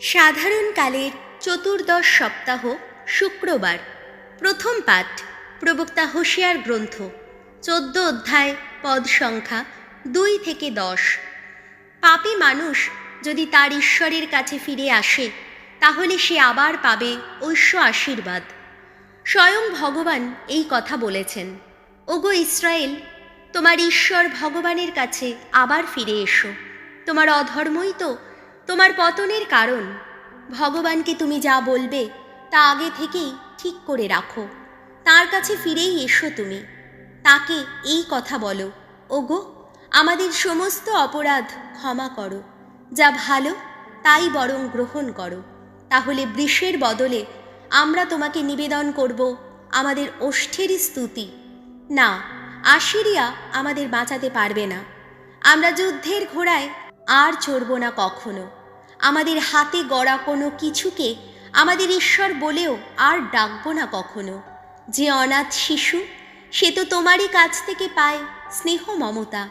সাধারণকালের চতুর্দশ সপ্তাহ শুক্রবার, প্রথম পাঠ, প্রবক্তা হোশিয়ার গ্রন্থ, চোদ্দ অধ্যায়, পদ সংখ্যা দুই থেকে দশ। পাপী মানুষ যদি তার ঈশ্বরের কাছে ফিরে আসে, তাহলে সে আবার পাবে ঐশ্ব আশীর্বাদ। স্বয়ং ভগবান এই কথা বলেছেন, ওগো ইসরায়েল, তোমার ঈশ্বর ভগবানের কাছে আবার ফিরে এসো। তোমার অধর্মই তো তোমার পতনের কারণ। ভগবানকে তুমি যা বলবে, তা আগে থেকেই ঠিক করে রাখো। তার কাছে ফিরেই এসো তুমি। তাকে এই কথা বলো, ওগো, আমাদের সমস্ত অপরাধ ক্ষমা করো। যা ভালো, তাই বরং গ্রহণ করো। তাহলে বৃষের বদলে আমরা তোমাকে নিবেদন করব আমাদের ওষ্ঠেরই স্তুতি। না, আশিরিয়া আমাদের বাঁচাতে পারবে না। আমরা যুদ্ধের ঘোড়ায় আর চড়ব না কখনো। আমাদের হাতে গড়া কোনো কিছুকে আমাদের ঈশ্বর বলেও আর ডাকবো না কখনো। যে অনাথ শিশু, সে তো তোমারই কাছ থেকে পায় স্নেহ মমতা।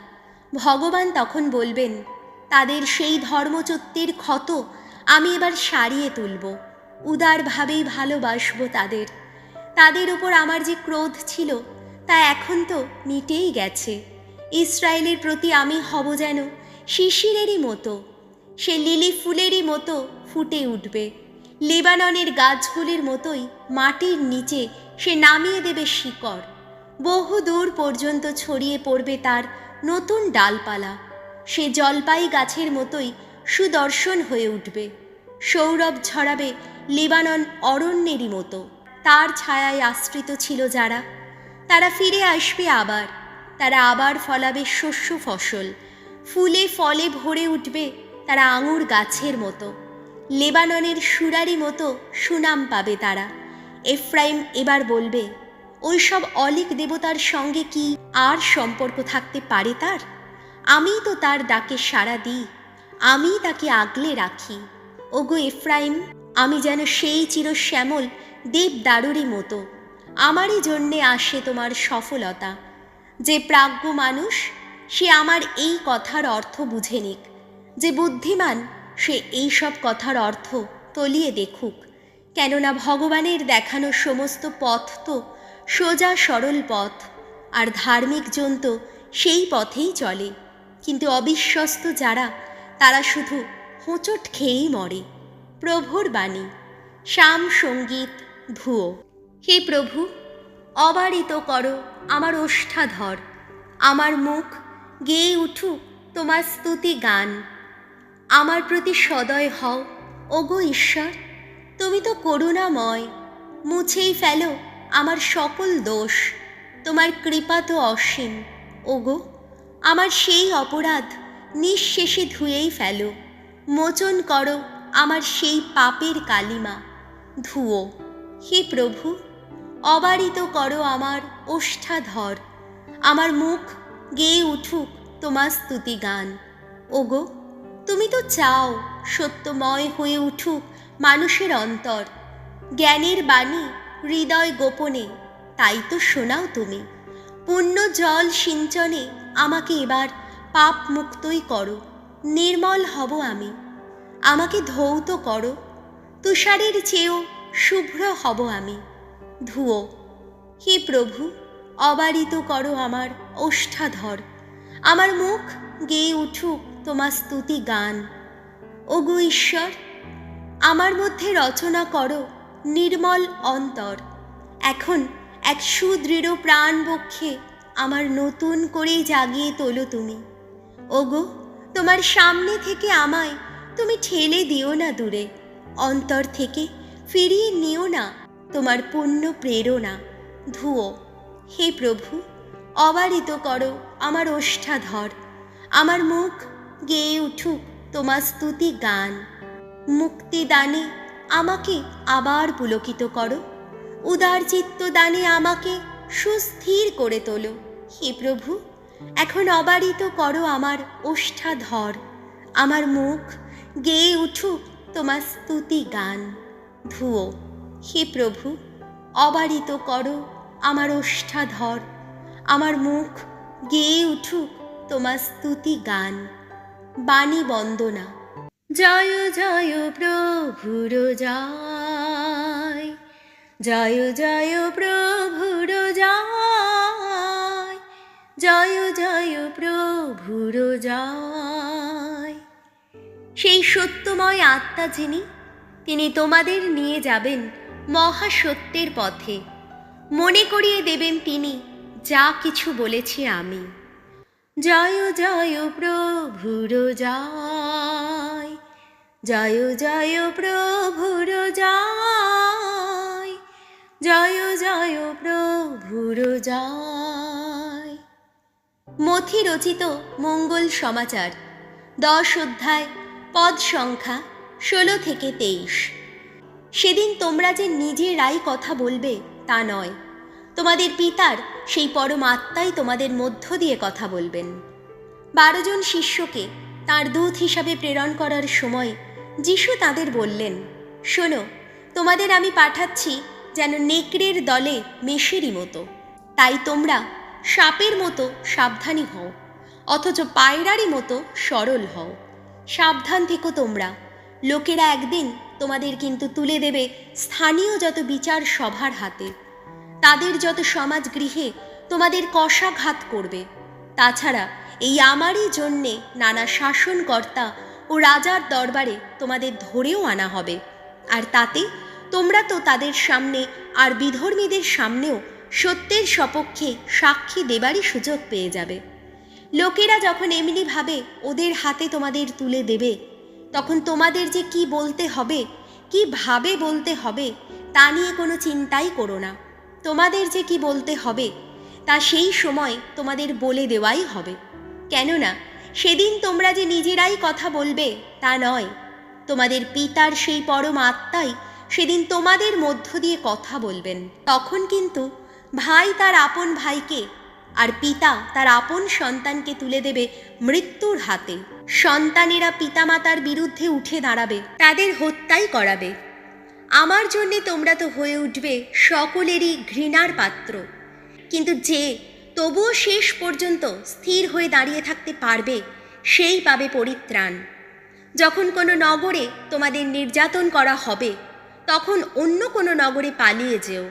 ভগবান তখন বলবেন, তাদের সেই ধর্মচত্যের ক্ষত আমি এবার সারিয়ে তুলব। উদারভাবেই ভালোবাসবো তাদের। তাদের ওপর আমার যে ক্রোধ ছিল, তা এখন তো মিটেই গেছে। ইসরায়েলের প্রতি আমি হব যেন শিশিরেরই মতো। সে লিলি ফুলেরই মতো ফুটে উঠবে। লেবাননের গাছগুলির মতোই মাটির নিচে সে নামিয়ে দেবে শিকড়। বহু দূর পর্যন্ত ছড়িয়ে পড়বে তার নতুন ডালপালা। সে জলপাই গাছের মতোই সুদর্শন হয়ে উঠবে। সৌরভ ছড়াবে লেবানন অরণ্যেরই মতো। তার ছায়ায় আশ্রিত ছিল যারা। তারা ফিরে আসবে আবার। তারা আবার ফলাবে শস্য ফসল। ফুলে ফলে ভরে উঠবে তারা আঙুর গাছের মতো। লেবাননের সুরারি মতো সুনাম পাবে তারা। এফ্রাইম এবার বলবে, ওইসব অলিক দেবতার সঙ্গে কি আর সম্পর্ক থাকতে পারে তার? আমি তো তার ডাকে সাড়া দিই, আমি তাকে আগলে রাখি। ওগো এফ্রাইম, আমি যেন সেই চিরশ্যামল দেব দারুরই মতো। আমারই জন্যে আসে তোমার সফলতা। যে প্রাজ্ঞ মানুষ সে আমার এই কথার অর্থ বুঝে নিক। যে বুদ্ধিমান, সে এই সব কথার অর্থ তলিয়ে দেখুক। কেননা ভগবানের দেখানো সমস্ত পথ তো সোজা সরল পথ, আর ধার্মিক জন তো সেই পথেই চলে। কিন্তু অবিশ্বস্ত যারা, তারা শুধু হোঁচট খেয়েই মরে। প্রভুর বাণী, শ্যাম সংগীত ধুয়ো। হে প্রভু, অবারিত করো আমার ওষ্ঠাধর। আমার মুখ গেয়ে উঠুক তোমার স্তুতি গান। আমার প্রতি সদয় হও, ওগো ঈশ্বর, তুমি তো করুণাময়, মুছেই ফেলো আমার সকল দোষ, তোমার কৃপা তো অসীম। ওগো, আমার সেই অপরাধ নিঃশেষে ধুয়েই ফেলো, মোচন করো আমার সেই পাপের কালিমা। ধুয়ো হে প্রভু, অবারিত করো আমার ওষ্ঠাধর, আমার মুখ গেয়ে উঠুক তোমার স্তুতি গান। ওগো, তুমি তো চাও সত্যময় হয়ে উঠুক মানুষের অন্তর। জ্ঞানের বাণী হৃদয় গোপনে, তাই তো শোনাও তুমি। পুণ্য জল সিঞ্চনে আমাকে এবার পাপ মুক্তই করো, নির্মল হব আমি। আমাকে ধৌত করো, তুষারের চেয়েও শুভ্র হব আমি। ধুয়ো হে প্রভু অবারিত করো আমার ওষ্ঠাধর। আমার মুখ গেয়ে উঠুক তোমার স্তুতি গান। ওগো ঈশ্বর, আমার মধ্যে রচনা করো নির্মল অন্তর। এখন এক সুদৃঢ় প্রাণ বক্ষে আমার নতুন করে জাগিয়ে তোলো তুমি। ওগো, তোমার সামনে থেকে আমায় তুমি ঠেলে দিও না দূরে। অন্তর থেকে ফিরিয়ে নিও না তোমার পুণ্য প্রেরণা। ধুয়ো। হে প্রভু, অবারিত করো আমার ওষ্ঠাধর। আমার মুখ গেয়ে উঠুক তোমার স্তুতি গান। মুক্তিদানে আমাকে আবার পুলকিত করো। উদার চিত্ত দানে আমাকে সুস্থির করে তোলো। হে প্রভু, এখন অবারিত করো আমার ওষ্ঠাধর। আমার মুখ গেয়ে উঠুক তোমার স্তুতি গান। ধুয়ো, হে প্রভু, অবারিত করো আমার ওষ্ঠাধর। আমার মুখ গেয়ে উঠুক তোমার স্তুতি গান। বাণী বন্দনা। জয় জয় প্রভু প্রভুর জয়। জয় জয় প্রভুর জয়। জয় জয় প্রভুর জয়। সেই সত্যময় আত্মা যিনি, তিনি তোমাদের নিয়ে যাবেন মহাসত্যের পথে। মনে করিয়ে দেবেন তিনি, যা কিছু বলেছি আমি। জয় জয় প্রভুর জয় জয় জয় প্রভুর জয় জয় জয় প্রভুর জয়। মথি রচিত মঙ্গল সমাচার, দশ অধ্যায়, পদ সংখ্যা, ষোলো থেকে তেইশ। সেদিন তোমরা যে নিজেরাই কথা বলবে তা নয়। তোমাদের পিতার সেই পরম আত্মাই তোমাদের মধ্য দিয়ে কথা বলবেন। বারো জন শিষ্যকে তার দূত হিসাবে প্রেরণ করার সময় যিশু তাদের বললেন, শোনো, তোমাদের আমি পাঠাচ্ছি যেন নেকড়ের দলে মেষেরই মতো। তাই তোমরা সাপের মতো সাবধানী হও, অথচ পায়রারই মতো সরল হও। সাবধান থেকো তোমরা। লোকেরা একদিন তোমাদের কিন্তু তুলে দেবে স্থানীয় যত বিচার সভার হাতে। তাদের যত সমাজ গৃহে তোমাদের কষাঘাত করবে। তাছাড়া এই আমারই জন্যে নানা শাসনকর্তা ও রাজার দরবারে তোমাদের ধরেও আনা হবে। আর তাতে তোমরা তো তাদের সামনে আর বিধর্মীদের সামনেও সত্যের সপক্ষে সাক্ষী দেবারই সুযোগ পেয়ে যাবে। লোকেরা যখন এমনি ভাবে ওদের হাতে তোমাদের তুলে দেবে তখন তোমাদের যে কি বলতে হবে, কি ভাবে বলতে হবে, তা নিয়ে কোনো চিন্তাই করো না। তোমাদের যে কি বলতে হবে, তা সেই সময় তোমাদের বলে দেওয়াই হবে। কেননা, সেদিন তোমরা যে নিজেরাই কথা বলবে, তা নয়। তোমাদের পিতার সেই পরম আত্মাই সেদিন তোমাদের মধ্য দিয়ে কথা বলবেন। তখন কিন্তু ভাই তার আপন ভাইকে আর পিতা তার আপন সন্তানকে তুলে দেবে মৃত্যুর হাতে। সন্তানেরা পিতামাতার বিরুদ্ধে উঠে দাঁড়াবে, তাদের হত্যাই করাবে। আমার জন্যে তোমরা তো হয়ে উঠবে সকলেরই ঘৃণার পাত্র। কিন্তু যে, তবুও শেষ পর্যন্ত স্থির হয়ে দাঁড়িয়ে থাকতে পারবে, সেই পাবে পরিত্রাণ। যখন কোনো নগরে তোমাদের নির্যাতন করা হবে, তখন অন্য কোনো নগরে পালিয়ে যেও।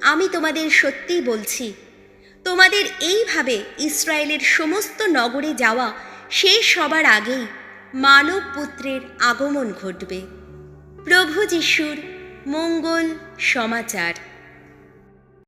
আমি তোমাদের সত্যিই বলছি, তোমাদের এইভাবে ইসরায়েলের সমস্ত নগরে যাওয়া শেষ সবার আগেই মানব পুত্রের আগমন ঘটবে। প্রভু যিশুর মঙ্গল সমাচার।